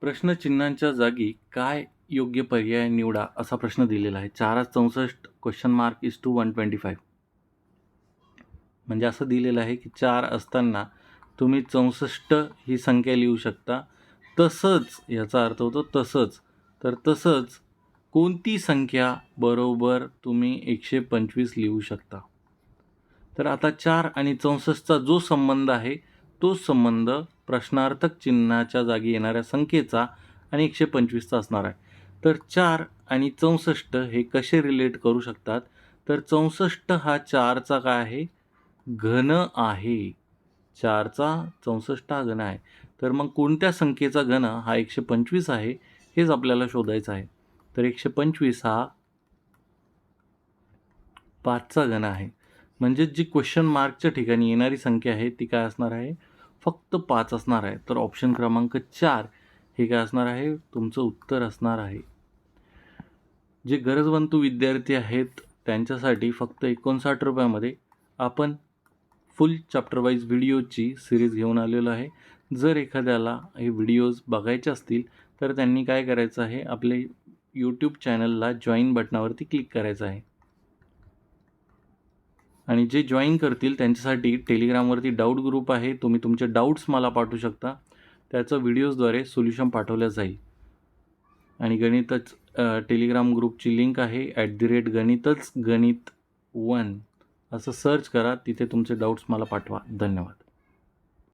प्रश्नचिन्हांच्या जागी काय योग्य पर्याय निवडा असा प्रश्न दिलेला आहे. चार चौसष्ट question mark is two one twenty five म्हणजे असं दिलेलं आहे की चार असताना तुम्ही चौसष्ट ही संख्या लिहू शकता. तसंच याचा अर्थ होतो तसंच. तर तसंच कोणती संख्या बरोबर तुम्ही एकशे पंचवीस लिहू शकता? तर आता चार आणि चौसष्टचा जो संबंध आहे तो संबंध प्रश्नार्थक चिन्हाच्या जागी येणाऱ्या संख्येचा आणि एकशे पंचवीसचा असणार आहे. तर चार आणि चौसष्ट हे कसे रिलेट करू शकतात? तर चौसष्ट हा चारचा काय आहे? घन आहे. चारचा चौसष्ट हा घन आहे. तर मग कोणत्या संख्येचा घन हा एकशे पंचवीस आहे? हेच आपल्याला शोधायचं आहे. तर एकशे पंचवीस हा पाचचा घन आहे. म्हणजेच जी क्वेश्चन मार्कच्या ठिकाणी येणारी संख्या आहे ती काय असणार आहे? फक्त पाच असणार आहे तर ऑप्शन क्रमांक चार हे काय असणार आहे? तुमचं उत्तर असणार आहे. जे गरजवंतू विद्यार्थी आहेत त्यांच्यासाठी फक्त एकोणसाठ रुपयामध्ये आपण फुल चॅप्टर वाईज व्हिडिओची सिरीज घेऊन आलेलो आहे. जर एखाद्याला हे व्हिडिओज बघायचे असतील तर त्यांनी काय करायचं आहे? आपले यूट्यूब चॅनलला जॉईन बटनावरती क्लिक करायचं आहे. आणि जे जॉईन करतील त्यांच्यासाठी टेलिग्रामवरती डाऊट ग्रुप आहे. तुम्ही तुमचे डाऊट्स मला पाठवू शकता. त्याचं व्हिडिओजद्वारे सोल्युशन पाठवलं जाईल. आणि गणितच टेलिग्राम ग्रुपची लिंक आहे. ॲट दी रेट गणितच गणित वन असं सर्च करा. तिथे तुमचे डाऊट्स मला पाठवा. धन्यवाद.